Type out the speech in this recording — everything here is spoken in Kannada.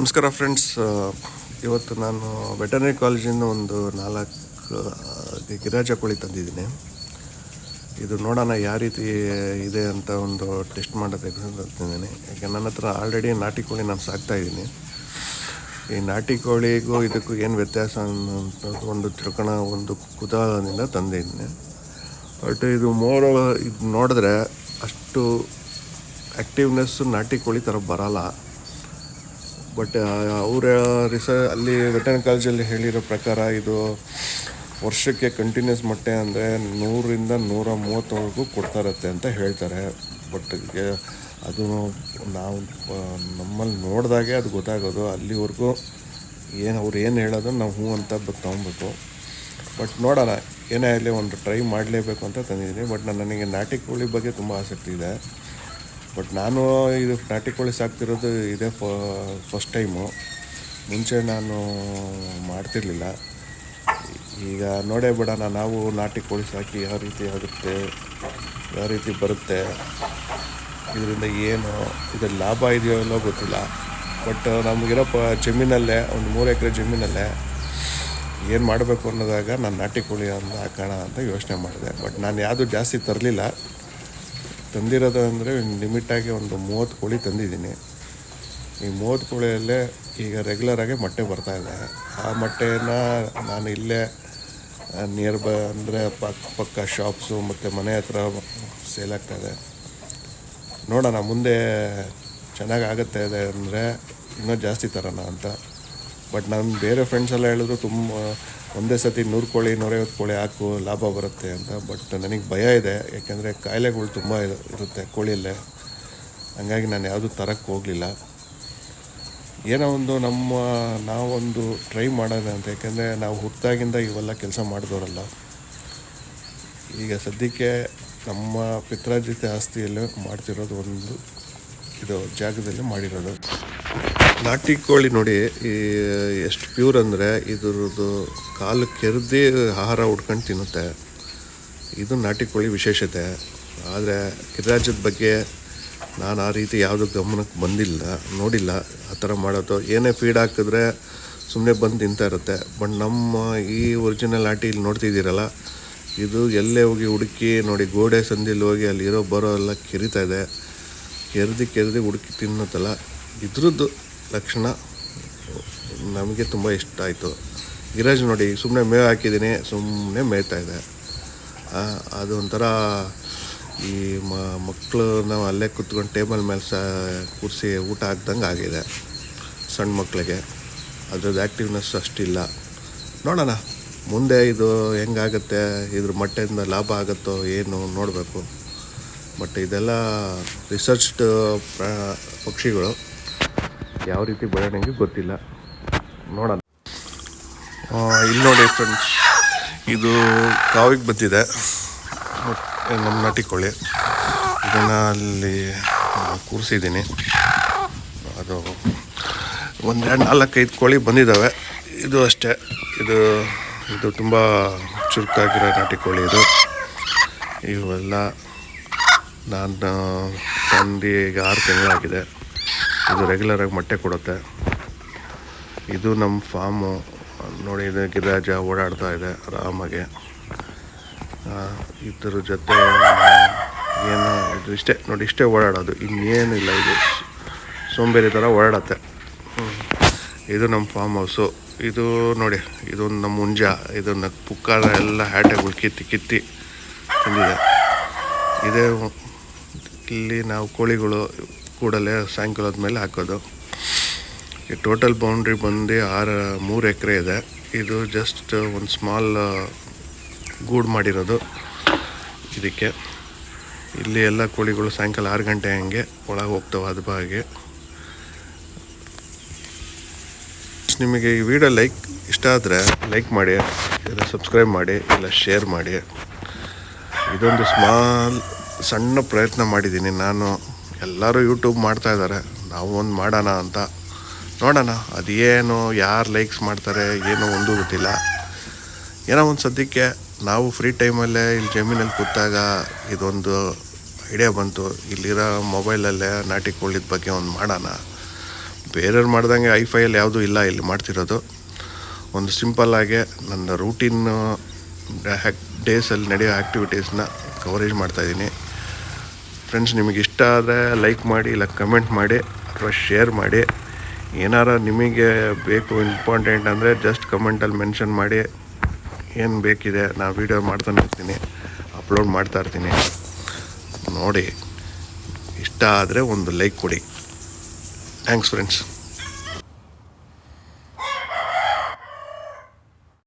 ನಮಸ್ಕಾರ ಫ್ರೆಂಡ್ಸ್. ಇವತ್ತು ನಾನು ವೆಟರ್ನರಿ ಕಾಲೇಜಿಂದ ಒಂದು ನಾಲ್ಕು ಗಿರಾಜ ಕೋಳಿ ತಂದಿದ್ದೀನಿ. ಇದು ನೋಡೋಣ ಯಾವ ರೀತಿ ಇದೆ ಅಂತ ಒಂದು ಟೆಸ್ಟ್ ಮಾಡೋದಕ್ಕೆ ತಂದಿದ್ದೀನಿ. ಯಾಕೆ ನನ್ನ ಹತ್ರ ಆಲ್ರೆಡಿ ನಾಟಿ ಕೋಳಿ ನಾನು ಸಾಕ್ತಾಯಿದ್ದೀನಿ ಈ ನಾಟಿ ಕೋಳಿಗೂ ಇದಕ್ಕೂ ಏನು ವ್ಯತ್ಯಾಸ ಅಂತ ಒಂದು ತಿಳ್ಕೊಣ, ಒಂದು ಕುತೂಹಲದಿಂದ ತಂದಿದ್ದೀನಿ. ಬಟ್ ಇದು ಮೋರ್ ಇದು ನೋಡಿದ್ರೆ ಅಷ್ಟು ಆ್ಯಕ್ಟಿವ್ನೆಸ್ಸು ನಾಟಿ ಕೋಳಿ ಥರ ಬರಲ್ಲ. ಬಟ್ ಅವರ ರಿಸ, ಅಲ್ಲಿ ವೆಟರ್ನ್ ಕಾಲೇಜಲ್ಲಿ ಹೇಳಿರೋ ಪ್ರಕಾರ ಇದು ವರ್ಷಕ್ಕೆ ಕಂಟಿನ್ಯೂಸ್ ಮೊಟ್ಟೆ ಅಂದರೆ ನೂರಿಂದ ನೂರ ಮೂವತ್ತವರೆಗೂ ಕೊಡ್ತಾ ಇರುತ್ತೆ ಅಂತ ಹೇಳ್ತಾರೆ. ಬಟ್ ಅದು ನಾವು ನಮ್ಮಲ್ಲಿ ನೋಡಿದಾಗೆ ಅದು ಗೊತ್ತಾಗೋದು. ಅಲ್ಲಿವರೆಗೂ ಏನು, ಅವ್ರು ಏನು ಹೇಳೋದು ನಾವು ಹ್ಞೂ ಅಂತ ತೊಗೊಬೇಕು ಬಟ್ ನೋಡೋಣ, ಏನೇ ಆಗಲಿ ಒಂದು ಟ್ರೈ ಮಾಡಲೇಬೇಕು ಅಂತ ತಂದಿದ್ದೀನಿ. ಬಟ್ ನನಗೆ ನಾಟಿ ಕೋಳಿ ಬಗ್ಗೆ ತುಂಬ ಆಸಕ್ತಿ ಇದೆ. ಬಟ್ ನಾನು ಇದು ನಾಟಿ ಕೋಳಿ ಸಾಕ್ತಿರೋದು ಇದೇ ಫಸ್ಟ್ ಟೈಮು ಮುಂಚೆ ನಾನು ಮಾಡ್ತಿರ್ಲಿಲ್ಲ. ಈಗ ನೋಡೇ ಬಿಡೋಣ, ನಾವು ನಾಟಿ ಕೋಳಿ ಸಾಕಿ ಯಾವ ರೀತಿ ಆಗುತ್ತೆ, ಯಾವ ರೀತಿ ಬರುತ್ತೆ, ಇದರಿಂದ ಏನು ಇದು ಲಾಭ ಇದೆಯೋ ಇಲ್ಲೋ ಗೊತ್ತಿಲ್ಲ. ಬಟ್ ನಮಗಿರೋ ಪ, ಜಮೀನಲ್ಲೇ, ಒಂದು ಮೂರು ಎಕರೆ ಜಮೀನಲ್ಲೇ ಏನು ಮಾಡಬೇಕು ಅನ್ನೋದಾಗ ನಾನು ನಾಟಿ ಕೋಳಿ ಅಂತ ಹಾಕೋಣ ಅಂತ ಯೋಚನೆ ಮಾಡಿದೆ. ಬಟ್ ನಾನು ಯಾವುದು ಜಾಸ್ತಿ ತರಲಿಲ್ಲ. ತಂದಿರೋದು ಅಂದರೆ ಲಿಮಿಟಾಗಿ ಒಂದು ಮೂವತ್ತು ಕೋಳಿ ತಂದಿದ್ದೀನಿ. ಈ ಮೂವತ್ತು ಕೋಳಿಯಲ್ಲೇ ಈಗ ರೆಗ್ಯುಲರಾಗಿ ಮೊಟ್ಟೆ ಬರ್ತಾ ಇದೆ. ಆ ಮೊಟ್ಟೆಯನ್ನು ನಾನು ಇಲ್ಲೇ ನಿಯರ್ ಬೈ ಅಂದರೆ ಪಕ್ಕ ಪಕ್ಕ ಶಾಪ್ಸು ಮತ್ತು ಮನೆ ಹತ್ರ ಸೇಲ್ ಆಗ್ತಾಯಿದೆ ನೋಡೋಣ, ಮುಂದೆ ಚೆನ್ನಾಗಿ ಆಗುತ್ತೆ ಇದೆ ಅಂದರೆ ಇನ್ನೂ ಜಾಸ್ತಿ ತರೋಣ ಅಂತ. ಬಟ್ ನಾನು ಬೇರೆ ಫ್ರೆಂಡ್ಸ್ ಎಲ್ಲ ಹೇಳಿದ್ರು ತುಂಬ ಒಂದೇ ಸತಿ ನೂರು ಕೋಳಿ, ನೂರೈವತ್ತು ಕೋಳಿ ಹಾಕು ಲಾಭ ಬರುತ್ತೆ ಅಂತ. ಬಟ್ ನನಗೆ ಭಯ ಇದೆ. ಯಾಕೆಂದರೆ ಕಾಯಿಲೆಗಳು ತುಂಬ ಇರು- ಇರುತ್ತೆ ಕೋಳಿಯಲ್ಲೇ. ಹಂಗಾಗಿ ನಾನು ಯಾವುದೂ ತರಕ್ಕೆ ಹೋಗಲಿಲ್ಲ. ಏನೋ ಒಂದು ನಮ್ಮ, ನಾವೊಂದು ಟ್ರೈ ಮಾಡೋದೆ ಅಂತ. ಯಾಕೆಂದರೆ ನಾವು ಹುಟ್ಟಾಗಿಂದ ಇವೆಲ್ಲ ಕೆಲಸ ಮಾಡಿದವರಲ್ಲ ಈಗ ಸದ್ಯಕ್ಕೆ ನಮ್ಮ ಪಿತ್ರಾರ್ಜಿತ ಆಸ್ತಿಯಲ್ಲಿ ಮಾಡ್ತಿರೋದು ಒಂದು ಇದು ಜಾಗದಲ್ಲಿ ಮಾಡಿರೋದು. ನಾಟಿ ಕೋಳಿ ನೋಡಿ, ಈ ಎಷ್ಟು ಪ್ಯೂರ್ ಅಂದರೆ ಇದ್ರದ್ದು ಕಾಲು ಕೆರೆದೇ ಆಹಾರ ಉಡ್ಕೊಂಡು ತಿನ್ನುತ್ತೆ. ಇದು ನಾಟಿ ಕೋಳಿ ವಿಶೇಷತೆ. ಆದರೆ ಗಿರಿರಾಜದ ಬಗ್ಗೆ ನಾನು ಆ ರೀತಿ ಯಾವುದೂ ಗಮನಕ್ಕೆ ಬಂದಿಲ್ಲ, ನೋಡಿಲ್ಲ ಆ ಥರ ಮಾಡೋದು. ಏನೇ ಫೀಡ್ ಹಾಕಿದ್ರೆ ಸುಮ್ಮನೆ ಬಂದು ತಿಂತಾ ಇರುತ್ತೆ. ಬಟ್ ನಮ್ಮ ಈ ಒರಿಜಿನಲ್ ಆಟಿ ಇಲ್ಲಿ ನೋಡ್ತಿದ್ದೀರಲ್ಲ, ಇದು ಎಲ್ಲೇ ಹೋಗಿ ಹುಡುಕಿ ನೋಡಿ, ಗೋಡೆ ಸಂದಿಲ್ಲಿ ಹೋಗಿ ಅಲ್ಲಿರೋ ಬರೋ ಎಲ್ಲ ಕೆರಿತಾ ಇದೆ. ಕೆರೆದಿ ಕೆರೆದಿ ಹುಡುಕಿ ತಿನ್ನುತ್ತಲ್ಲ. ಇದ್ರದ್ದು ಲಕ್ಷಣ ನಮಗೆ ತುಂಬ ಇಷ್ಟ ಆಯಿತು. ಗಿರಾಜ್ ನೋಡಿ ಸುಮ್ಮನೆ ಮೇವು ಹಾಕಿದ್ದೀನಿ ಸುಮ್ಮನೆ ಮೇಯ್ತಾ ಇದೆ. ಅದು ಒಂಥರ ಈ ಮಕ್ಕಳು ನಾವು ಅಲ್ಲೇ ಕುತ್ಕೊಂಡು ಟೇಬಲ್ ಮೇಲೆ ಸಹ ಕೂರಿಸಿ ಊಟ ಹಾಕ್ದಂಗೆ ಆಗಿದೆ ಸಣ್ಣ ಮಕ್ಕಳಿಗೆ ಅದ್ರದ್ದು ಆ್ಯಕ್ಟಿವ್ನೆಸ್ ಅಷ್ಟಿಲ್ಲ. ನೋಡೋಣ, ಮುಂದೆ ಇದು ಹೆಂಗಾಗುತ್ತೆ, ಇದ್ರ ಮೊಟ್ಟೆಯಿಂದ ಲಾಭ ಆಗುತ್ತೋ ಏನು ನೋಡಬೇಕು. ಬಟ್ ಇದೆಲ್ಲ ರಿಸರ್ಚ್ಡ್ ಪಕ್ಷಿಗಳು ಯಾವ ರೀತಿ ಬೆಳವಣಿಗೆ ಗೊತ್ತಿಲ್ಲ. ನೋಡೋಣ. ಇಲ್ಲಿ ನೋಡಿ ಫ್ರೆಂಡ್ಸ್ ಇದು ಕಾವಿಗೆ ಬಂದಿದೆ. ನಮ್ಮ ನಾಟಿ ಕೋಳಿ. ಇದನ್ನು ಅಲ್ಲಿ ಕೂರಿಸಿದ್ದೀನಿ. ಅದು ಒಂದೆರಡು ನಾಲ್ಕೈದು ಕೋಳಿ ಬಂದಿದ್ದಾವೆ ಇದು ಅಷ್ಟೇ. ಇದು ಇದು ತುಂಬ ಚುರುಕಾಗಿರೋ ನಾಟಿ ಕೋಳಿ ಇದು. ಇವೆಲ್ಲ ನಾನು ತಂದು ಈಗ ಆರು ತಿಂಗಳಾಗಿದೆ. ಇದು ರೆಗ್ಯುಲರಾಗಿ ಮೊಟ್ಟೆ ಕೊಡುತ್ತೆ. ಇದು ನಮ್ಮ ಫಾರ್ಮು ನೋಡಿ, ಇದು ಗಿರಾಜ ಓಡಾಡ್ತಾ ಇದೆ ಆರಾಮಾಗೆ. ಇದ್ರ ಜೊತೆ ಏನು, ಇದು ಇಷ್ಟೇ, ನೋಡಿ, ಇಷ್ಟೇ ಓಡಾಡೋದು. ಇನ್ನೇನಿಲ್ಲ ಇದು. ಸೋಂಬೇರಿ ಥರ ಓಡಾಡತ್ತೆ. ಇದು ನಮ್ಮ ಫಾರ್ಮ್ ಹೌಸು ಇದು ನೋಡಿ, ಇದೊಂದು ನಮ್ಮ ಮುಂಜ. ಇದನ್ನು ಪುಕ್ಕಾರ ಎಲ್ಲ ಹ್ಯಾಟೆಗಳು ಕಿತ್ತಿ ಕಿತ್ತಿ ತಿಂದಿದೆ ಇದೇ ಇಲ್ಲಿ ನಾವು ಕೋಳಿಗಳು ಕೂಡಲೇ ಸಾಯಂಕಾಲದ ಮೇಲೆ ಹಾಕೋದು. ಈ ಟೋಟಲ್ ಬೌಂಡ್ರಿ ಬಂದು ಆರು, ಮೂರು ಎಕರೆ ಇದೆ. ಇದು ಜಸ್ಟ್ ಒಂದು ಸ್ಮಾಲ್ ಗೂಡು ಮಾಡಿರೋದು ಇದಕ್ಕೆ. ಇಲ್ಲಿ ಎಲ್ಲ ಕೋಳಿಗಳು ಸಾಯಂಕಾಲ ಆರು ಗಂಟೆ ಹಂಗೆ ಒಳಗೆ ಹೋಗ್ತವೆ ಅದು ಬಾಗೆ. ನಿಮಗೆ ಈ ವಿಡಿಯೋ ಲೈಕ್ ಇಷ್ಟ ಆದರೆ ಲೈಕ್ ಮಾಡಿ, ಇಲ್ಲ ಸಬ್ಸ್ಕ್ರೈಬ್ ಮಾಡಿ, ಇಲ್ಲ ಶೇರ್ ಮಾಡಿ. ಇದೊಂದು ಸ್ಮಾಲ್ ಸಣ್ಣ ಪ್ರಯತ್ನ ಮಾಡಿದ್ದೀನಿ ನಾನು. ಎಲ್ಲರೂ ಯೂಟ್ಯೂಬ್ ಮಾಡ್ತಾ ಇದ್ದಾರೆ ನಾವು ಒಂದು ಮಾಡೋಣ ಅಂತ. ನೋಡೋಣ, ಅದೇನು ಯಾರು ಲೈಕ್ಸ್ ಮಾಡ್ತಾರೆ, ಏನೋ ಒಂದು ಗೊತ್ತಿಲ್ಲ ಏನೋ ಒಂದು ಸದ್ಯಕ್ಕೆ ನಾವು ಫ್ರೀ ಟೈಮಲ್ಲೇ ಇಲ್ಲಿ ಜಮೀನಲ್ಲಿ ಕೂತಾಗ ಇದೊಂದು ಐಡಿಯಾ ಬಂತು. ಇಲ್ಲಿರೋ ಮೊಬೈಲಲ್ಲೇ ನಾಟಿ ಕೋಳಿದ ಬಗ್ಗೆ ಒಂದು ಮಾಡೋಣ. ಬೇರೆಯವ್ರು ಮಾಡ್ದಂಗೆ ಐ ಫೈಯಲ್ಲಿ ಯಾವುದೂ ಇಲ್ಲ ಇಲ್ಲಿ ಮಾಡ್ತಿರೋದು. ಒಂದು ಸಿಂಪಲ್ಲಾಗೆ ನನ್ನ ರೂಟೀನ್ ಡೇಸಲ್ಲಿ ನಡೆಯೋ ಆ್ಯಕ್ಟಿವಿಟೀಸ್ನ ಕವರೇಜ್ ಮಾಡ್ತಾಯಿದ್ದೀನಿ ಫ್ರೆಂಡ್ಸ್ ನಿಮಗೆ ಇಷ್ಟ ಆದರೆ ಲೈಕ್ ಮಾಡಿ, ಇಲ್ಲ ಕಮೆಂಟ್ ಮಾಡಿ, ಅಥವಾ ಶೇರ್ ಮಾಡಿ. ಏನಾರ ನಿಮಗೆ ಬೇಕು ಇಂಪಾರ್ಟೆಂಟ್ ಅಂದರೆ ಜಸ್ಟ್ ಕಮೆಂಟಲ್ಲಿ ಮೆನ್ಷನ್ ಮಾಡಿ. ಏನು ಬೇಕಿದೆ, ನಾನು ವೀಡಿಯೋ ಮಾಡ್ತಾನೆ ಇರ್ತೀನಿ ಅಪ್ಲೋಡ್ ಮಾಡ್ತಾ ಇರ್ತೀನಿ. ನೋಡಿ, ಇಷ್ಟ ಆದರೆ ಒಂದು ಲೈಕ್ ಕೊಡಿ. Thanks friends